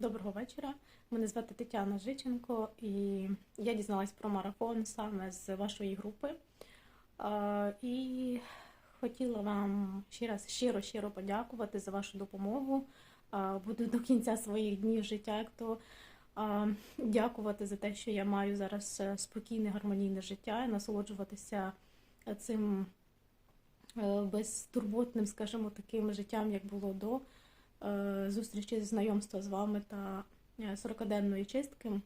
Доброго вечора. Мене звати Тетяна Жиченко, і я дізналась про марафон саме з вашої групи. І хотіла вам ще раз щиро щиро подякувати за вашу допомогу. Буду до кінця своїх днів життя, як то дякувати за те, що я маю зараз е, спокійне, гармонійне життя і насолоджуватися цим е, безтурботним, скажімо, таким життям, як було до зустрічі знайомства з вами та е, 40-денної чистки.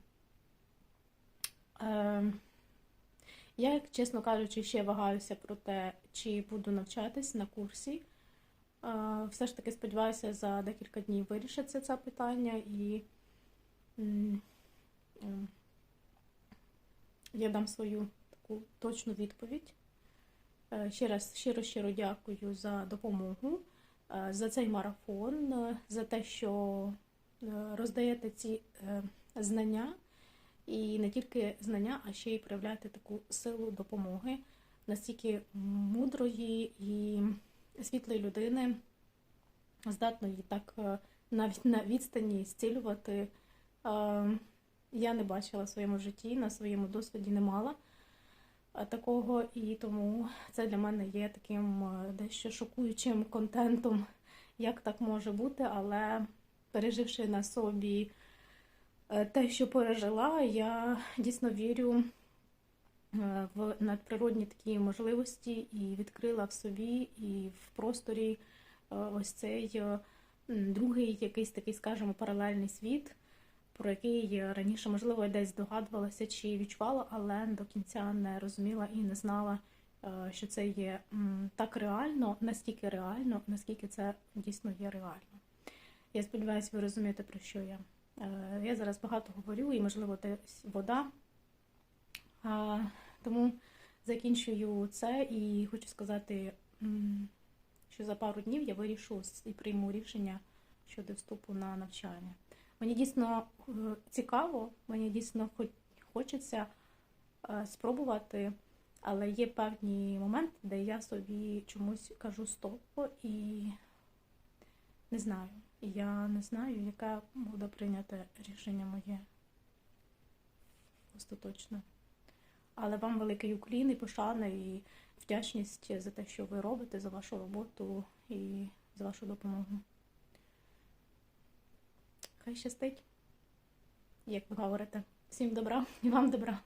Е, Я, чесно кажучи, ще вагаюся про те, чи буду навчатись на курсі. Е, Все ж таки сподіваюся, за декілька днів вирішиться це питання і я дам свою таку точну відповідь. Е, Ще раз щиро-щиро дякую за допомогу, е, за цей марафон, е, за те, що е, роздаєте ці е, знання, і не тільки знання, а ще й проявляєте таку силу допомоги. Настільки мудрої і світлої людини, здатної так е, навіть на відстані зцілювати. Е, Я не бачила в своєму житті, на своєму досвіді не мала. е, такого, і тому це для мене є таким е, дещо шокуючим контентом, як так може бути, але переживши на собі е, те, що пережила, я дійсно вірю е, в надприродні такі можливості і відкрила в собі і в просторі ось цей другий якийсь такий, скажімо, паралельний світ, про який раніше, можливо, десь здогадувалася чи відчувала, але до кінця не розуміла і не знала, е, що це є так реально, настільки реально, наскільки це дійсно є реально. Я сподіваюся, ви розумієте, про що я. Е, Я зараз багато говорю, і, можливо, десь вода. Тому закінчую це і хочу сказати, що за пару днів я вирішу і прийму рішення щодо вступу на навчання. Мені дійсно е, цікаво, мені дійсно хочеться е, спробувати, але є певні моменти, де я собі чомусь кажу стоп і не знаю. Я не знаю, яке буде прийняте рішення моє остаточно. Але вам великий уклін і пошана, і вдячність за те, що ви робите, за вашу роботу і за вашу допомогу. Хай щастить, як ви говорите. Всім добра і вам добра.